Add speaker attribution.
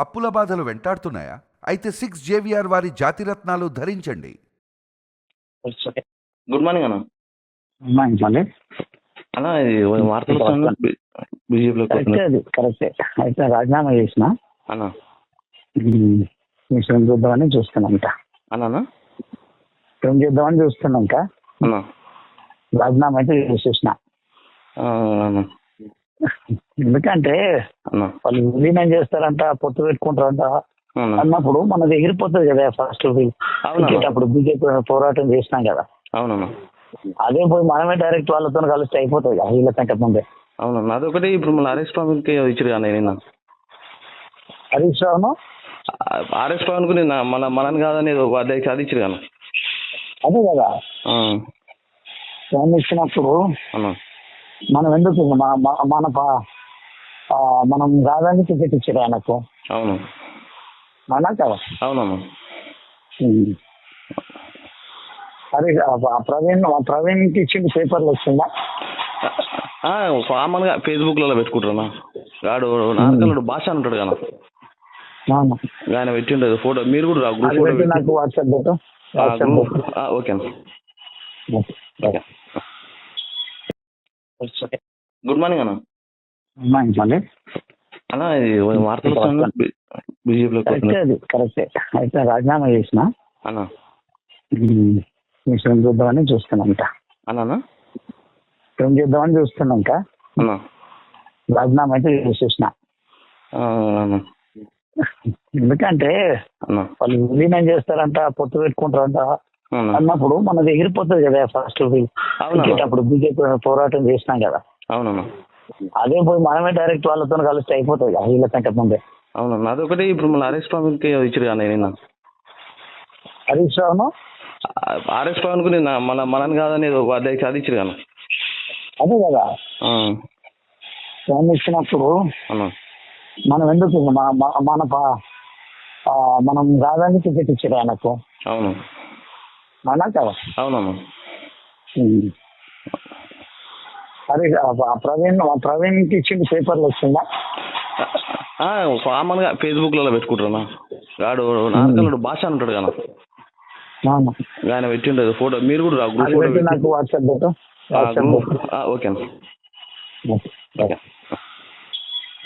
Speaker 1: అప్పుల బాధలు వెంటాడుతున్నాయా? అయితే సిక్స్ జేవిఆర్ వారి జాతిరత్నాలు ధరించండి.
Speaker 2: గుడ్ మార్నింగ్ అన్న. ఇది వార్తలు వస్తున్నాయి. బీజేపీలో
Speaker 3: కరెక్టే అది కరెక్టే. అయితే రాజీనామా చేసిన.
Speaker 2: అన్న.
Speaker 3: ఫిల్మ్ చూద్దామని చూస్తున్నాం ఇంకా
Speaker 2: అన్న.
Speaker 3: ఫిల్మ్ చూద్దామని చూస్తున్నాం ఇంకా
Speaker 2: అన్న.
Speaker 3: రాజీనామా అయితే చేసేసిన ఎందుకంటే వాళ్ళు విలీనం చేస్తారంట పొత్తు పెట్టుకుంటారంట.
Speaker 2: అన్న
Speaker 3: అన్నప్పుడు మనది ఎగిరిపోతుంది కదా ఫస్ట్ అప్పుడు బీజేపీ పోరాటం చేసినాం కదా.
Speaker 2: అవునన్న
Speaker 3: అదే పోయి మనమే డైరెక్ట్ వాళ్ళతో కలిస్తే అయిపోతుంది కదా వీళ్ళకంటే ముందే.
Speaker 2: అవునన్న అదొకటి ఇప్పుడు మన ఆర్ఎస్ పవన్కి ఇచ్చారు కానీ నిన్న.
Speaker 3: హరీష్ రావును?
Speaker 2: ఆర్ఎస్ పవన్కు నిన్న మన మనని కాదని అధ్యక్ష అది ఇచ్చారు కానీ
Speaker 3: అదే కదా. ఇచ్చినప్పుడు మనం ఎందుకు మన మన- మన రాదని టికెట్ ఇచ్చారు ఆయనకు?
Speaker 2: అవును.
Speaker 3: అవునా కదా?
Speaker 2: అవునన్న
Speaker 3: ఉమ్. అరే ప్రవీణ్ ఆ ప్రవీణ్కి ఇచ్చింది పేపర్లు వచ్చిందా?
Speaker 2: ఆ, కామన్గా ఫేస్బుక్లలో పెట్టుకుంటారన్న వాడు నార్కలుడు భాష అని ఉంటాడు కదా. ఆయన పెట్టిండదు ఫోటో. మీరు కూడా
Speaker 3: నాకు WhatsApp
Speaker 2: okay
Speaker 3: okay.
Speaker 2: Good morning అన్న.
Speaker 3: మళ్ళీ
Speaker 2: అన్న ఇది వార్తలు బీజేపీలో
Speaker 3: కరెక్టే అయితే రాజీనామా చేసిన?
Speaker 2: అన్న.
Speaker 3: చూద్దామని చూస్తున్నాం
Speaker 2: అన్న
Speaker 3: ఫిల్మ్ చూద్దామని చూస్తున్నాం ఇంకా
Speaker 2: అన్న.
Speaker 3: రాజీనామా అయితే చేసేసిన. ఎందుకంటే వాళ్ళు విలీనం చేస్తారంట పొత్తు పెట్టుకుంటారంట. అన్నప్పుడు మనది ఎగిరిపోతుంది కదా ఫస్ట్ అప్పుడు బీజేపీ పోరాటం చేసినాం కదా.
Speaker 2: అవునన్న
Speaker 3: అదే పోయి మనమే డైరెక్ట్ వాళ్ళతో కలిస్తే అయిపోతుంది కదా వీళ్ళకంటే ముందే.
Speaker 2: అవునన్న అదొకటి ఇప్పుడు మన ఆర్ఎస్ పవన్కి ఇచ్చారు కానీ నిన్న.
Speaker 3: హరీష్ రావును
Speaker 2: ఆర్ఎస్ పవన్కు నిన్న మన మనని కాదని అధ్యక్ష అది ఇచ్చారు కానీ
Speaker 3: అదే కదా. ఫోన్ ఇచ్చినప్పుడు మనం ఎందుకు మన- మన- మన రాదని టికెట్ ఇచ్చారు ఆయనకు.
Speaker 2: అవును.
Speaker 3: అవునా కదా
Speaker 2: అవునన్న
Speaker 3: ఉమ్. అరే ఆ, ఆ ప్రవీణ్ ఆ ప్రవీణ్కి ఇచ్చింది పేపర్లు వచ్చిందా?
Speaker 2: ఆ, కామన్గా ఫేస్బుక్లలో పెట్టుకుంటారన్న వాడు నార్కలుడు భాష అని ఉంటాడు కదా. ఆయన పెట్టిండదు ఫోటో. మీరు కూడా గ్రూప్
Speaker 3: అది నాకు వాట్సాప్ ఓకే.
Speaker 2: ఓకే.